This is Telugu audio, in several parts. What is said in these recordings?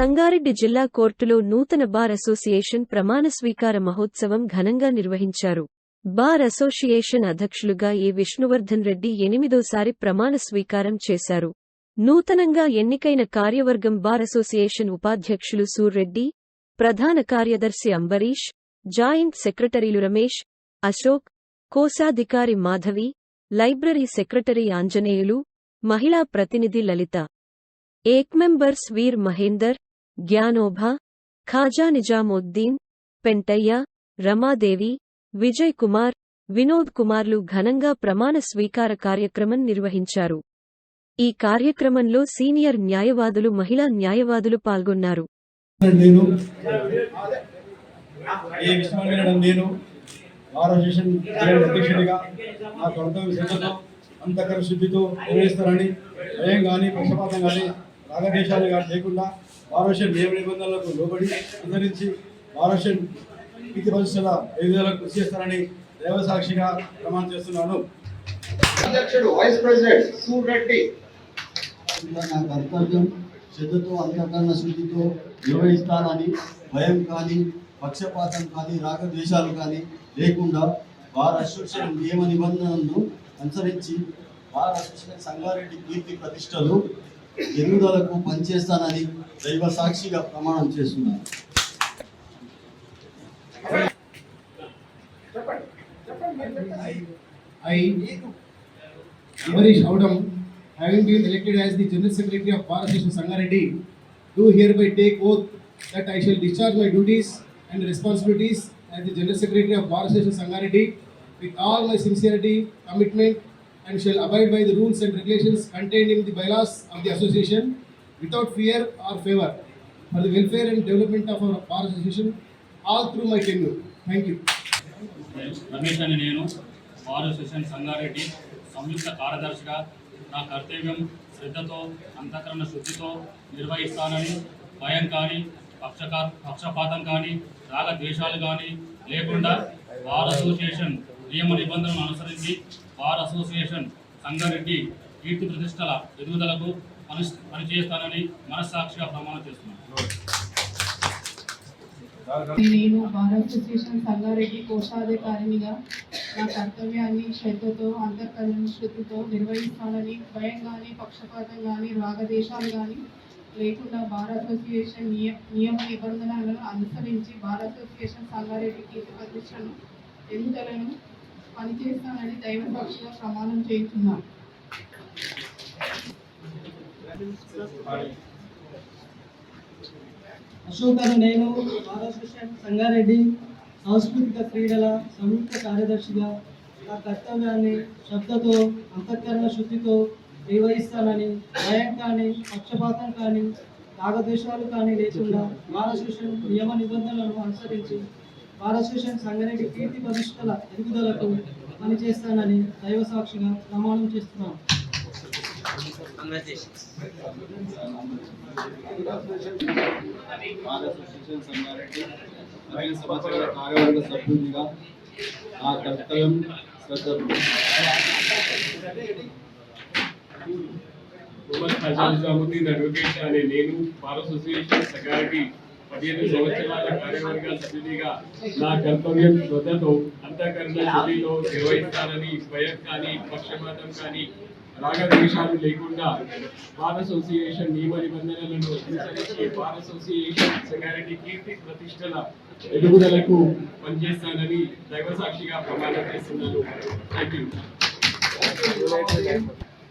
సంగారెడ్డి జిల్లా కోర్టులో నూతన బార్ అసోసియేషన్ ప్రమాణ స్వీకార మహోత్సవం ఘనంగా నిర్వహించారు. బార్ అసోసియేషన్ అధ్యక్షులుగా ఏ విష్ణువర్ధన్ రెడ్డి ఎనిమిదోసారి ప్రమాణ స్వీకారం చేశారు. నూతనంగా ఎన్నికైన కార్యవర్గం బార్ అసోసియేషన్ ఉపాధ్యక్షులు సూర్రెడ్డి ప్రధాన కార్యదర్శి అంబరీష్ జాయింట్ సెక్రటరీలు రమేష్ అశోక్ కోశాధికారి మాధవి లైబ్రరీ సెక్రటరీ ఆంజనేయులు మహిళా ప్రతినిధి లలిత. ఏక్ మెంబర్స్ వీర్ మహేందర్ జ్ఞానోభ ఖాజా నిజాముద్దీన్ పెంటయ్య రమాదేవి విజయ్ కుమార్ వినోద్ కుమార్లు ఘనంగా ప్రమాణ స్వీకార కార్యక్రమం నిర్వహించారు. ఈ కార్యక్రమంలో సీనియర్ న్యాయవాదులు మహిళా న్యాయవాదులు పాల్గొన్నారు. నేను అంతఃకర శుద్ధితో నిర్వహిస్తారని భయం కానీ పక్షపాతం కానీ రాగదేశాలు కానీ లేకుండా ఆరోగ్యం నియమ నిబంధనలకు లోబడి అనుసరించి ఆరోగ్యం నీతి పరిస్థితుల ఎదుగుదలకు కృషి చేస్తానని దేవసాక్షిగా ప్రమాణం చేస్తున్నాను. అధ్యక్షుడు వైస్ ప్రెసిడెంట్ సూరెడ్డి నా కర్తవ్యం శ్రద్ధతో అంతఃకరణ శుద్ధితో నిర్వహిస్తానని భయం కానీ పక్షపాతం కానీ రాగద్వేషాలు కానీ లేకుండా బార్ అసోసియేషన్ నియమ నిబంధనలను అనుసరించి బార్ అసోసియేషన్ సంగారెడ్డి కీర్తి ప్రతిష్టలు ఎదుగుదలకు పనిచేస్తానని దైవ సాక్షిగా ప్రమాణం చేస్తున్నాను I, Amarish Audam, having been elected as the General Secretary of Bar Association Sangareddy, do hereby take oath that I shall discharge my duties and responsibilities as the General Secretary of Bar Association Sangareddy with all my sincerity, commitment, and shall abide by the rules and regulations contained in the bylaws of the association without fear or favor for the welfare and development of our Bar Association all through my tenure. Thank you. Ramesh అని నేను బార్ అసోసియేషన్ సంగారెడ్డి సంయుక్త కార్యదర్శిగా నా కర్తవ్యం శ్రద్ధతో అంతఃకరణ శుద్ధితో నిర్వహిస్తానని భయం కానీ పక్షకా పక్షపాతం కానీ రాగద్వేషాలు కానీ లేకుండా బార్ అసోసియేషన్ నియమ నిబంధనలను అనుసరించి బార్ అసోసియేషన్ సంగారెడ్డి కీర్తి ప్రతిష్టల ఎదుగుదలకు పని పనిచేస్తానని మనస్సాక్షిగా ప్రమాణం చేస్తున్నాను. నేను బార్ అసోసియేషన్ సంగారెడ్డి కోశాధికారినిగా నా కర్తవ్యాన్ని శ్రద్ధతో అంతఃకరణ శుద్ధితో నిర్వహిస్తానని భయం కానీ పక్షపాతం కానీ రాగదేశాలు కానీ లేకుండా బార్ అసోసియేషన్ నియ నియమ నిబంధనలను అనుసరించి బార్ అసోసియేషన్ సంగారెడ్డి కీర్తి ప్రతిష్టను ఎదుగుదలను పనిచేస్తానని దైవ సాక్షిగా ప్రమాణం చేస్తున్నాను అశోక్ అని నేను మహారాష్ట్ర సంగారెడ్డి సాంస్కృతిక క్రీడల సంయుక్త కార్యదర్శిగా నా కర్తవ్యాన్ని శ్రద్ధతో అంతఃకరణ శుద్ధితో నిర్వహిస్తానని భయం కానీ పక్షపాతం కానీ రాగద్వేషాలు కానీ లేకుండా భారతదేశం నియమ నిబంధనలను అనుసరించి భారతదేశం సంగారెడ్డి కీర్తి ప్రతిష్టల ఎదుగుదలకు పనిచేస్తానని దైవ సాక్షిగా ప్రమాణం చేస్తున్నాను. బార్ కార్యవర్గ సభ్యునిగా కర్తవ్యం శ్రద్ధ అడ్వకేట్ అనే నేను బార్ అసోసియేషన్ సెక్రటరీ పదిహేను సంవత్సరాల కార్యవర్గ సభ్యునిగా నా కర్తవ్యం శ్రద్ధతో అంతఃకరణ శుద్ధితో నిర్వహిస్తానని భయం కానీ పక్షపాతం కానీ రాగద్వేషాలు లేకుండా బార్ అసోసియేషన్ నియమ నిబంధనలను అనుసరించి బార్ అసోసియేషన్ సెక్రటరీ కీర్తి ప్రతిష్టల ఎదుగుదలకు పనిచేస్తానని దైవ సాక్షిగా ప్రమాణం చేస్తున్నాను. థ్యాంక్ యూ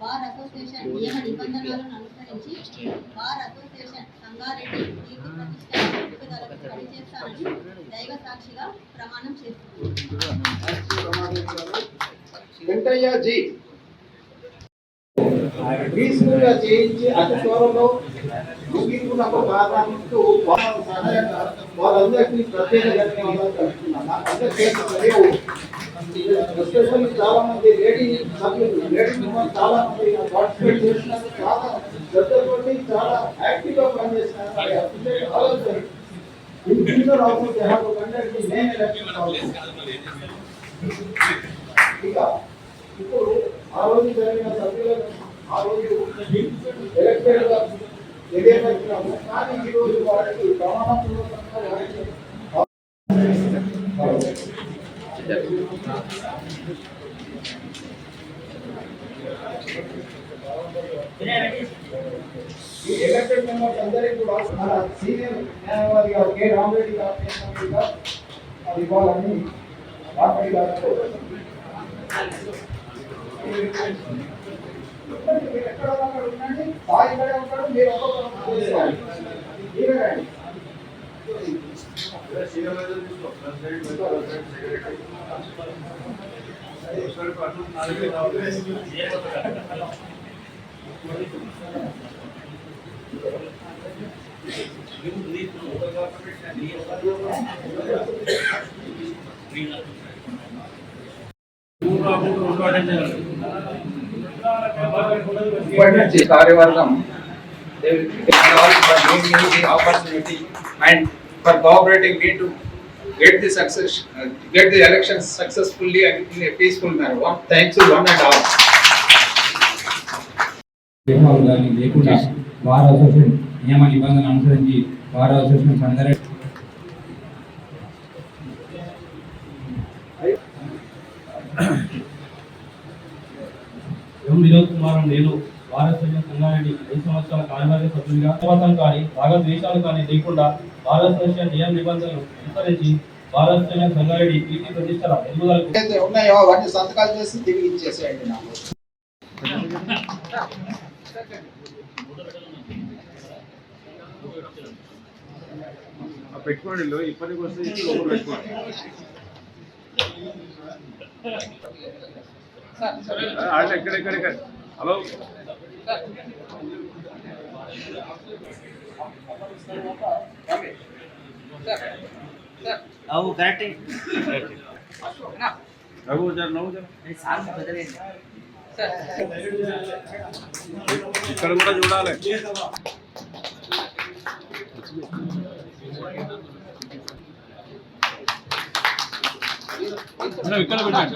బార్ అసోసియేషన్ నియమ నిబంధనలను అనుసరించి బార్ అసోసియేషన్ సంగారెడ్డి కీర్తి ప్రతిష్ట ఎదుగుదలకు పనిచేస్తానని దైవ సాక్షిగా ప్రమాణం చేస్తుంది వెంకయ్య పీస్ఫుల్గా చేయించి అతి త్వరలో ముగింపునకు ప్రారంభిస్తూ వాళ్ళ సహాయంగా వాళ్ళందరికీ ప్రత్యేక ధన్యవాదాలు తెలుపుతున్నాను నాకు అందరికీ లేవు ఎస్పెషల్లీ చాలా మంది లేడీ సభ్యులు లేడీ మెంబర్స్ చాలా మంది పార్టిసిపేట్ చేసినారు చాలా శ్రద్ధతోటి చాలా యాక్టివ్గా పనిచేసినారు I appreciate all of them. In future also they have to conduct the main elections also. ఇక ఇప్పుడు ఆ రోజు జరిగిన సభ్యులను ఆ రోజు ఎలక్టెడ్గా తెలియపరిచినాము కానీ ఈరోజు వారికి ప్రమాణపూర్వకంగా వారికి ఈ ఎలక్టెడ్ మెంబర్స్ అందరికీ కూడా మన సీనియర్ న్యాయవాది గారు కె రామరెడ్డి గారు చేసినట్టుగా అది ఇవ్వాలని రామరెడ్డి గారు మీరు ఎక్కడ అక్కడ ఉండండి సాయి ఇక్కడే ఉంటాడు మీరు ఒక్కొక్కరు తీసుకోవాలి. మీరే రండి. ఇప్పటి నుంచి కార్యవర్గం they will take all for giving me the opportunity and for cooperating me to get the success, uh, get the elections successfully and in a peaceful manner. One, thanks to one and all. భేదభావాలు కానీ లేకుండా బార్ అసోసియేషన్ నియమ నిబంధనలు అనుసరించి bar association Sangareddy M Vinod Kumar నేను భారత సంఘారెడ్డి ఐదు సంవత్సరాల కార్యవర్గ సభ్యునిగా మతం కానీ రాగ ద్వేషాలు కానీ లేకుండా నియమ నిబంధనలు అనుసరించి ప్రతిష్టల ఎదుగుదలకు ఉన్నాయో అవన్నీ సంతకాలు చేసి తిరిగి ఇచ్చేసేయండి నాకు. పెట్టుకోండి ఇప్పటికి వస్తే పెట్టుకోండి. ఎక్కడెక్కడెక్కడ హలో? రఘు జర నవ్వు జర ఇక్కడ కూడా చూడాలి మేడం, ఇక్కడ పెట్టండి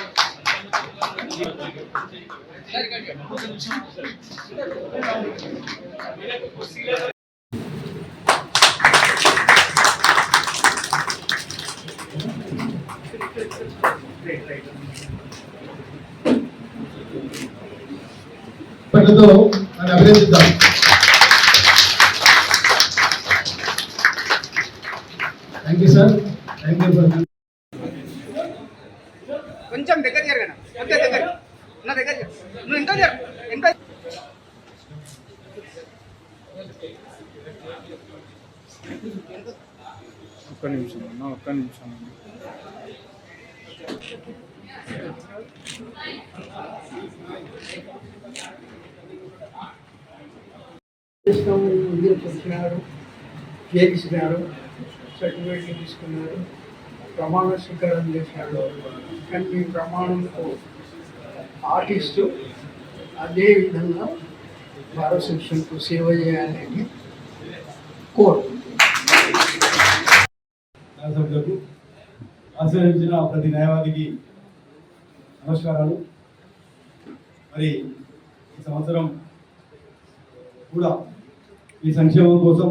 అభినందిద్దాం అని అభినందిద్దాం సార్ థ్యాంక్ యూ ఫర్ కొంచెం దగ్గర జరగనా కొంచెం దగ్గర నా దగ్గర నువ్వు ఇంకా జరు ఇంకా ఒక్క నిమిషం అన్న ఒక్క నిమిషం అన్న వచ్చినారు చేసినారు సర్టిఫికేట్ తీసుకున్నారు. ప్రమాణ స్వీకారం చేశారు. కానీ మీ ప్రమాణంకు ఆర్టిస్టు అదే విధంగా భారత శిక్షణకు సేవ చేయాలని కోరు శాసనసభ్యులకు ప్రతి న్యాయవాదికి నమస్కారాలు. మరి ఈ సంవత్సరం కూడా ఈ సంక్షేమం కోసం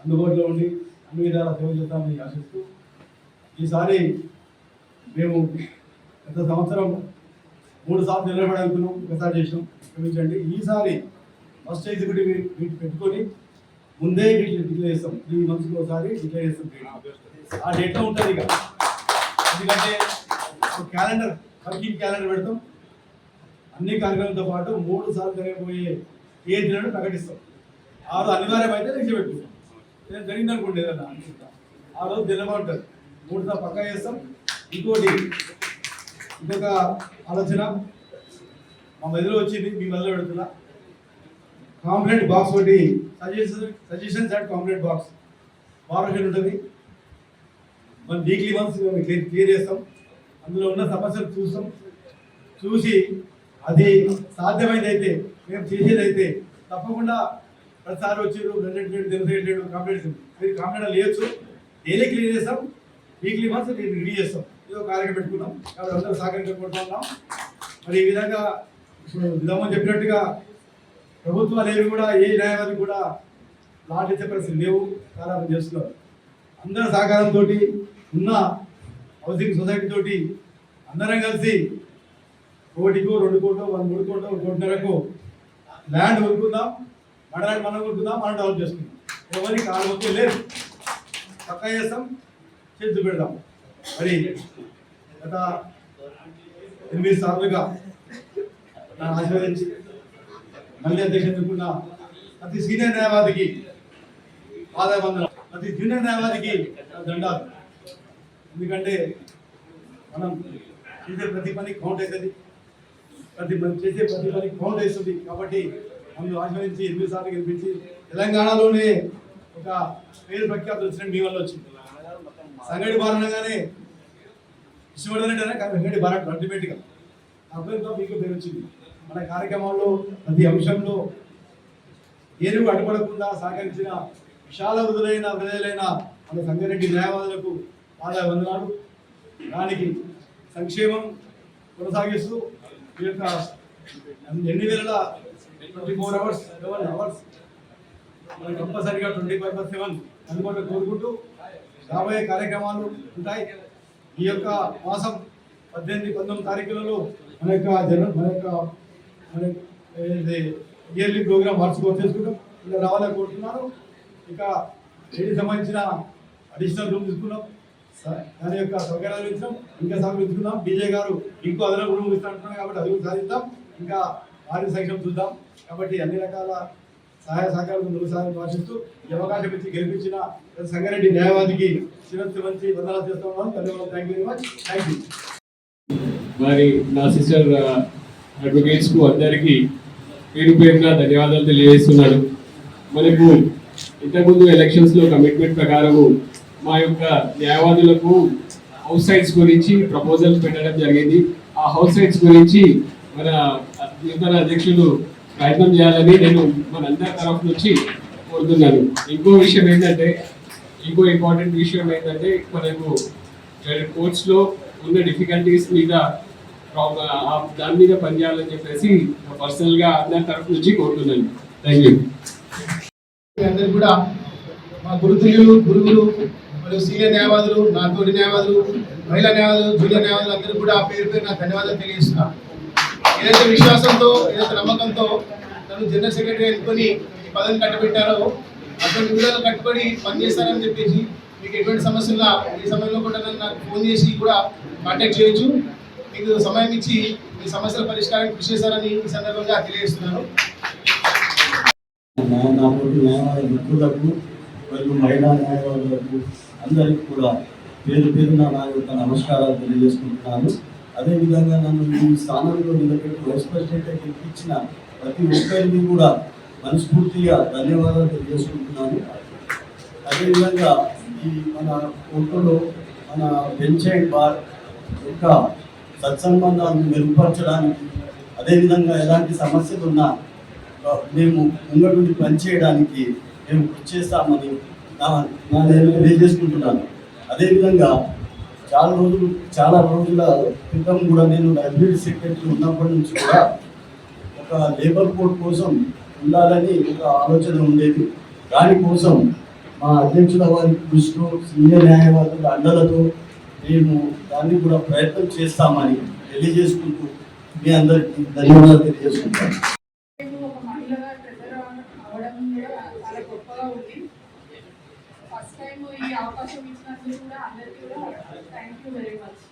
అందుబాటులో ఉండి అన్ని విధాల సేవ చేస్తామని ఆశిస్తూ ఈసారి మేము గత సంవత్సరం మూడు సార్లు నిలబడాలనుకున్నాం ఒకసారి చేసినాం. క్షమించండి. ఈసారి ఫస్ట్ ఎగ్జిక్యూటివ్ మీట్ పెట్టుకొని ముందే డిక్లేర్ చేస్తాం. త్రీ మంత్స్కి ఒకసారి డిక్లేర్ చేస్తాం. ఆ డేట్లో ఉంటుంది ఇక. ఎందుకంటే ఒక క్యాలెండర్ వర్కింగ్ క్యాలెండర్ పెడతాం. అన్ని కార్యక్రమాలతో పాటు మూడు సార్లు జరగబోయే ఏ దినాన్ని ప్రకటిస్తాం. ఆ రోజు అనివార్యమైతే అయితే పెట్టుకుంటాం. జరిగింది అనుకోండి ఏదన్నా అనుకుంటా. ఆ రోజు దినమా మూడు సార్లు పక్కా చేస్తాం. ఇంకోటి ఇంకొక ఆలోచన. మా మధ్యలో వచ్చింది మీ మధ్యలో పెడుతున్నా. కాంప్లైంట్ బాక్స్ ఒకటి suggestion suggestions and complaint box. వారం ఉంటుంది. మనం వీక్లీ వన్స్ క్లియర్ క్లియర్ చేస్తాం. అందులో ఉన్న సమస్యలు చూస్తాం. చూసి అది సాధ్యమైనదైతే మేము చేసేదైతే తప్పకుండా ప్రతిసారి వచ్చారు రెండు రెండు తెలిసేటట్టు కంప్లైంట్స్ మీరు కంప్లైంట్ లేయచ్చు. డైలీ క్లియర్ చేస్తాం. వీక్లీ వన్స్ రిలీజ్ చేస్తాం. ఇది ఒక కార్యక్రమం పెట్టుకున్నాం కాబట్టి అందరూ సహకరించుకుంటున్నాం మరి ఈ విధంగా ఇప్పుడు విధమని చెప్పినట్టుగా ప్రభుత్వాలు ఏవి కూడా ఏ న్యాయవాది కూడా లాట్ ఇచ్చే లేవు. చాలా చేస్తున్నారు. అందరి సహకారంతో ఉన్న హౌసింగ్ సొసైటీ తోటి అందరం కలిసి కోటికో రెండు కోట్లు వన్ మూడు కోట్లు ఒక కోటిన్నరకు ల్యాండ్ కొనుక్కుందాం మన మనం కొనుక్కుందాం మనం డెవలప్ చేసుకుందాం. ఎవరికి ఆలోచన లేదు. పక్క చేస్తాం చేతులు పెడదాం. మరి గత ఎనిమిది సార్లుగా ఆశీర్వదించి మళ్ళీ అధ్యక్ష ప్రతి సీనియర్ న్యాయవాదికి పాదవందనం ప్రతి జూనియర్ న్యాయవాదికి దండాలు. ఎందుకంటే మనం చేసే ప్రతి పని కౌంట్ అవుతుంది. ప్రతి మనం చేసే ప్రతి పని కౌంట్ అవుతుంది. కాబట్టి అందులో ఆశీర్వదించి ఎనిమిది సార్లు గెలిపించి తెలంగాణలోనే ఒక పేరు ప్రఖ్యాతులు వచ్చిన మీ వల్ల వచ్చింది. సంగడి బారణంగానే కానీ సంగడి బారాడు అల్టిమేట్గా. అభివృద్ధిలో మీకు పేరు వచ్చింది. మన కార్యక్రమంలో ప్రతి అంశంలో ఏనుగు అడ్డుపడకుండా సహకరించిన విశాల వృధులైన ప్రజలైన మన సంగారెడ్డి న్యాయవాదులకు ఆదాయ వందనాలు దానికి సంక్షేమం కొనసాగిస్తూ ఈ యొక్క ఎన్ని వేల twenty four hours seven hours మనకి కంపల్సరిగా ట్వంటీ ఫైవ్ బై సెవెన్ అందుబాటులో కోరుకుంటూ రాబోయే కార్యక్రమాలు ఉంటాయి. ఈ యొక్క మాసం పద్దెనిమిది పంతొమ్మిది తారీఖులలో మన యొక్క జన మన యొక్క మన ఇయర్లీ ప్రోగ్రామ్ వార్షికోత్సవం చేసుకుంటాం. ఇలా రావాలని కోరుతున్నాను. ఇక దీనికి సంబంధించిన అడిషనల్ రూమ్ తీసుకున్నాం. దాని యొక్క సౌకర్యాలు ఇచ్చాం ఇంకా సౌకర్యం ఇచ్చుకున్నాం గారు ఇంకో అదనపు రూమ్ ఇస్తానంటున్నాం కాబట్టి అది కూడా సాధిస్తాం ఇంకా వారి సంఖ్యం చూద్దాం. కాబట్టి అన్ని రకాల సహాయ సహకారాలు ముందుకు సాగని ఆశిస్తూ ఈ అవకాశం ఇచ్చి గెలిపించిన సంగారెడ్డి న్యాయవాదికి శివత్తి మంచి వందనాలు చేస్తా ఉన్నాను ధన్యవాదాలు. Thank you very much thank you మరి నా సిస్టర్ అడ్వకేట్స్ uh, కు అందరికీ పేరు పేరున ధన్యవాదాలు తెలియజేస్తున్నాను. మనకు ఇంతకుముందు ఎలక్షన్స్లో కమిట్మెంట్ ప్రకారము మా యొక్క న్యాయవాదులకు హౌస్ సైట్స్ గురించి ప్రపోజల్స్ పెట్టడం జరిగింది. ఆ హౌస్ సైట్స్ గురించి మన నూతన అధ్యక్షులు ప్రయత్నం చేయాలని నేను మనందరి తరఫు నుంచి కోరుతున్నాను. ఇంకో విషయం ఏంటంటే ఇంకో ఇంపార్టెంట్ విషయం ఏంటంటే మనకు కోర్ట్స్లో ఉన్న డిఫికల్టీస్ మీద దాని మీద పనిచేయాలని చెప్పేసి పర్సనల్గా అందరి తరఫు నుంచి కోరుతున్నాను. థ్యాంక్ యూ అందరు కూడా మా గురుతులు గురువులు మరియు సీనియర్ న్యాయవాదులు నా తోటి న్యాయవాదులు మహిళా న్యాయవాదులు జూనియర్ న్యాయవాదులు అందరూ కూడా పేరు పేరు నా ధన్యవాదాలు తెలియజేస్తున్నాను ఏదైతే విశ్వాసంతో ఏదైతే నమ్మకంతో నన్ను జనరల్ సెక్రటరీ ఎన్నుకొని ఈ పదవిని కట్టబెట్టారో అటువంటి విధాలు కట్టుబడి పనిచేస్తారని చెప్పేసి మీకు ఎటువంటి సమస్యలు ఈ సమయంలో కూడా నన్ను నాకు ఫోన్ చేసి కూడా కాంటాక్ట్ చేయొచ్చు. మీకు సమయం ఇచ్చి మీ సమస్యల పరిష్కారానికి కృషి చేస్తారని ఈ సందర్భంగా తెలియజేస్తున్నాను. నా- న్యాయవాద మిత్రులకు మరియు మహిళా న్యాయవాదులకు అందరికీ కూడా పేరు పేరున నా యొక్క నమస్కారాలు తెలియజేసుకుంటున్నాను. అదేవిధంగా నన్ను ఈ స్థానంలో నిలబెట్టి వైస్ ప్రెసిడెంట్గా గెలిపించిన ప్రతి ఒక్కరిని కూడా మనస్ఫూర్తిగా ధన్యవాదాలు తెలియజేసుకుంటున్నాను. అదేవిధంగా ఈ మన ఫోటోలో మన బెంచ్ అండ్ బార్ యొక్క సత్సంబంధాలను మెరుగుపరచడానికి అదేవిధంగా ఎలాంటి సమస్యలు ఉన్నా మేము ముంగడుండి పనిచేయడానికి మేము కృషి చేస్తామని నా నా నేను తెలియజేసుకుంటున్నాను అదేవిధంగా చాలా రోజులు చాలా రోజుల క్రితం కూడా నేను లైబ్రరీ సెక్రటరీ ఉన్నప్పటి నుంచి కూడా ఒక లేబర్ కోడ్ కోసం ఉండాలని ఒక ఆలోచన ఉండేది. దానికోసం మా అధ్యక్షుల వారి కృషితో సీనియర్ న్యాయవాదుల అండలతో మేము దాన్ని కూడా ప్రయత్నం చేస్తామని తెలియజేసుకుంటూ మీ అందరికీ ధన్యవాదాలు తెలియజేసుకుంటాను నేను ఒక మహిళగా ట్రెజర్ అవ్వడం కూడా చాలా గొప్పగా ఉంది ఫస్ట్ టైం ఈ అవకాశం ఇచ్చినందుకు కూడా అందరికీ కూడా థ్యాంక్ యూ వెరీ మచ్